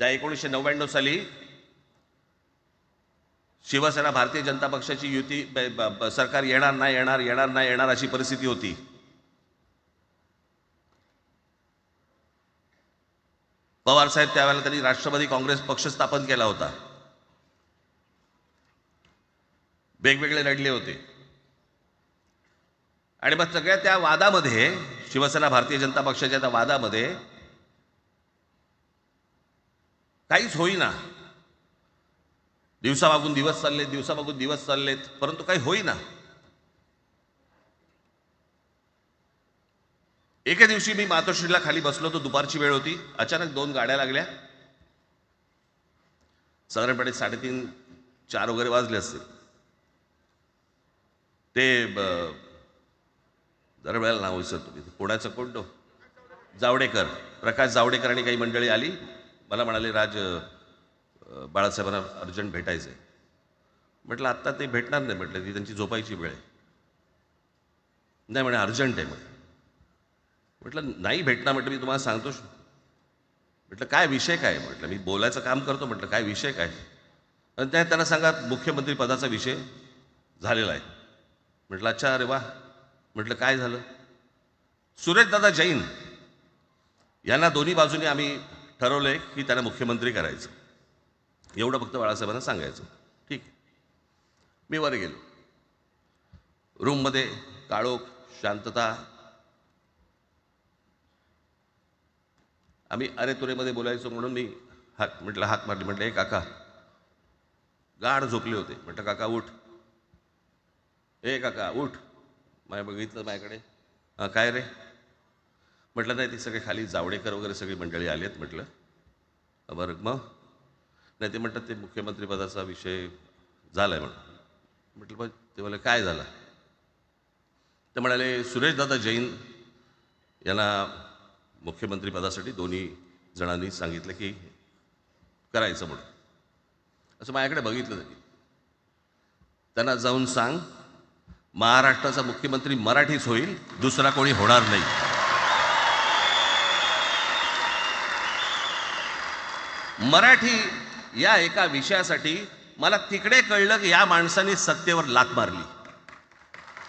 ज्या एकोणीसशे नव्याण्णव साली शिवसेना भारतीय जनता पक्षाची युती ब- ब- ब- सरकार येणार नाही येणार येणार नाही येणार अशी परिस्थिती होती. पवार साहेब त्यावेळेला त्यांनी राष्ट्रवादी काँग्रेस पक्ष स्थापन केला होता. वेगवेगळे लढले होते. आणि मग सगळ्या त्या वादामध्ये शिवसेना भारतीय जनता पक्षाच्या त्या वादामध्ये काहीच होईना. दिवसामागून दिवस चाललेत दिवसामागून दिवस चाललेत परंतु काही होईना. एके दिवशी मी मातोश्रीला खाली बसलो होतो दुपारची वेळ होती. अचानक दोन गाड्या लागल्या. साधारणपणे साडेतीन चार वगैरे वाजले असतील. ते जरा वेळेला नाव विसरतो मी. पुण्याचं कोणतो जावडेकर. प्रकाश जावडेकर आणि काही मंडळी आली. मला म्हणाले राज बाळासाहेबांना अर्जंट भेटायचं आहे म्हटलं आत्ता ते भेटणार नाही म्हटलं ती त्यांची झोपायची वेळ आहे. नाही म्हणे अर्जंट आहे म्हणे. म्हटलं नाही भेटणार म्हटलं मी तुम्हाला सांगतो. म्हटलं काय विषय काय? म्हटलं मी बोलायचं काम करतो म्हटलं काय विषय काय? आणि त्या त्यांना सांगा मुख्यमंत्री पदाचा विषय झालेला आहे. म्हटलं अच्छा अरे वा. म्हटलं काय झालं? सुरेशदादा जैन. यांना दोन्ही बाजूने आम्ही ठरवलंय की त्यांना मुख्यमंत्री करायचं. एवढं फक्त बाळासाहेबांना सांगायचं. ठीक. आहे. मी वर गेलो. रूममध्ये काळोख शांतता. आम्ही अरे तुरेमध्ये बोलायचो म्हणून मी हात म्हटलं हात मारली. म्हटलं हे काका. गाढ झोपले होते. म्हटलं काका उठ. ए काका उठ. माय बघितलं माझ्याकडे. हां काय रे? म्हटलं नाही ते सगळे खाली जावडेकर वगैरे सगळी मंडळी आली आहेत म्हटलं. बरं मग नाही ते म्हणतात ते मुख्यमंत्रीपदाचा विषय झाला आहे म्हणून. म्हटलं बघ ते मला काय झालं? ते म्हणाले सुरेशदादा जैन यांना मुख्यमंत्रीपदासाठी दोन्ही जणांनी सांगितलं की करायचं म्हणून. असं माझ्याकडे बघितलं त्यांनी. त्यांना जाऊन सांग महाराष्ट्राचा मुख्यमंत्री मराठीच होईल दुसरा कोणी होणार नाही. मराठी या एका विषयासाठी मला तिकडे कळलं की या माणसाने सत्तेवर लात मारली.